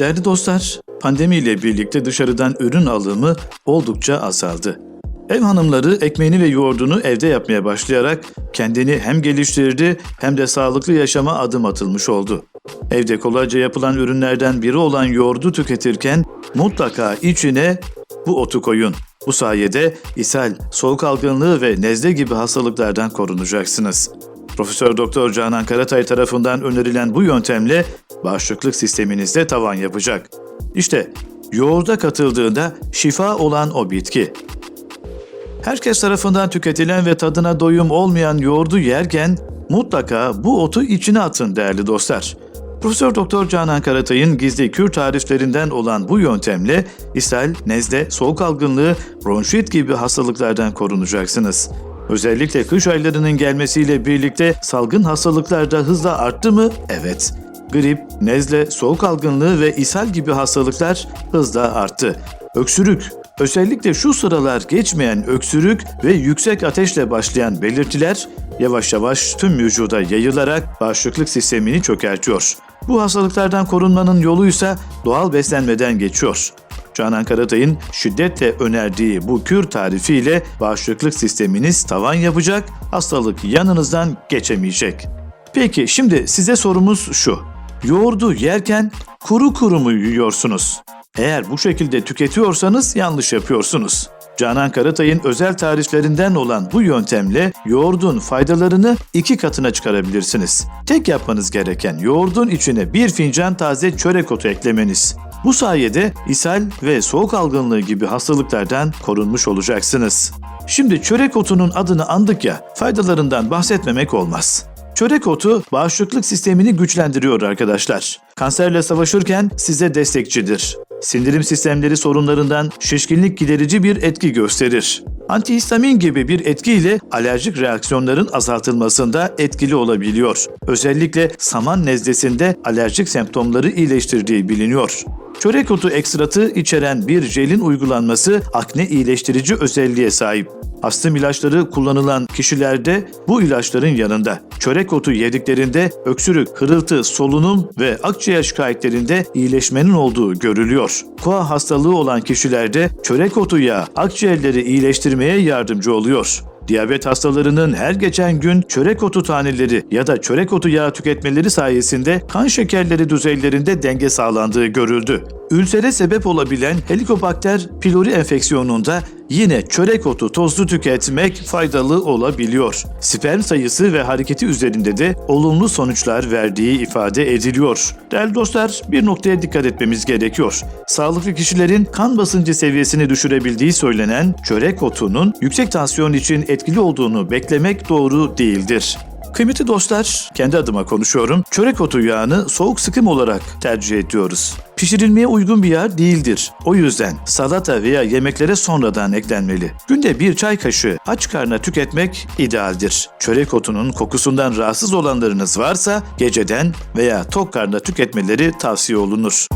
Değerli dostlar, pandemiyle birlikte dışarıdan ürün alımı oldukça azaldı. Ev hanımları ekmeğini ve yoğurdunu evde yapmaya başlayarak kendini hem geliştirdi hem de sağlıklı yaşama adım atılmış oldu. Evde kolayca yapılan ürünlerden biri olan yoğurdu tüketirken mutlaka içine bu otu koyun. Bu sayede ishal, soğuk algınlığı ve nezle gibi hastalıklardan korunacaksınız. Profesör Doktor Canan Karatay tarafından önerilen bu yöntemle bağışıklık sisteminizde tavan yapacak. İşte yoğurda katıldığında şifa olan o bitki. Herkes tarafından tüketilen ve tadına doyum olmayan yoğurdu yerken mutlaka bu otu içine atın değerli dostlar. Profesör Doktor Canan Karatay'ın gizli kür tariflerinden olan bu yöntemle ishal, nezle, soğuk algınlığı, bronşit gibi hastalıklardan korunacaksınız. Özellikle kış aylarının gelmesiyle birlikte salgın hastalıklar da hızla arttı mı? Evet. Grip, nezle, soğuk algınlığı ve ishal gibi hastalıklar hızla arttı. Öksürük, özellikle şu sıralar geçmeyen öksürük ve yüksek ateşle başlayan belirtiler yavaş yavaş tüm vücuda yayılarak bağışıklık sistemini çökertiyor. Bu hastalıklardan korunmanın yoluysa doğal beslenmeden geçiyor. Canan Karatay'ın şiddetle önerdiği bu kür tarifiyle bağışıklık sisteminiz tavan yapacak, hastalık yanınızdan geçemeyecek. Peki şimdi size sorumuz şu. Yoğurdu yerken kuru kuru mu yiyorsunuz? Eğer bu şekilde tüketiyorsanız yanlış yapıyorsunuz. Canan Karatay'ın özel tariflerinden olan bu yöntemle yoğurdun faydalarını iki katına çıkarabilirsiniz. Tek yapmanız gereken yoğurdun içine bir fincan taze çörek otu eklemeniz. Bu sayede ishal ve soğuk algınlığı gibi hastalıklardan korunmuş olacaksınız. Şimdi çörek otunun adını andık ya, faydalarından bahsetmemek olmaz. Çörek otu bağışıklık sistemini güçlendiriyor arkadaşlar. Kanserle savaşırken size destekçidir. Sindirim sistemleri sorunlarından şişkinlik giderici bir etki gösterir. Antihistamin gibi bir etkiyle alerjik reaksiyonların azaltılmasında etkili olabiliyor. Özellikle saman nezlesinde alerjik semptomları iyileştirdiği biliniyor. Çörek otu ekstratı içeren bir jelin uygulanması akne iyileştirici özelliğe sahip. Astım ilaçları kullanılan kişilerde bu ilaçların yanında çörek otu yediklerinde öksürük, hırıltı, solunum ve akciğer şikayetlerinde iyileşmenin olduğu görülüyor. Koa hastalığı olan kişilerde çörek otu yağı akciğerleri iyileştirmeye yardımcı oluyor. Diyabet hastalarının her geçen gün çörek otu taneleri ya da çörek otu yağı tüketmeleri sayesinde kan şekerleri düzeylerinde denge sağlandığı görüldü. Ülsere sebep olabilen Helicobacter pylori enfeksiyonunda yine çörek otu tozlu tüketmek faydalı olabiliyor. Sperm sayısı ve hareketi üzerinde de olumlu sonuçlar verdiği ifade ediliyor. Değerli dostlar bir noktaya dikkat etmemiz gerekiyor. Sağlıklı kişilerin kan basıncı seviyesini düşürebildiği söylenen çörek otunun yüksek tansiyon için etkili olduğunu beklemek doğru değildir. Kıymetli dostlar, kendi adıma konuşuyorum. Çörek otu yağını soğuk sıkım olarak tercih ediyoruz. Pişirilmeye uygun bir yağ değildir. O yüzden salata veya yemeklere sonradan eklenmeli. Günde bir çay kaşığı aç karnına tüketmek idealdir. Çörek otunun kokusundan rahatsız olanlarınız varsa geceden veya tok karnına tüketmeleri tavsiye olunur.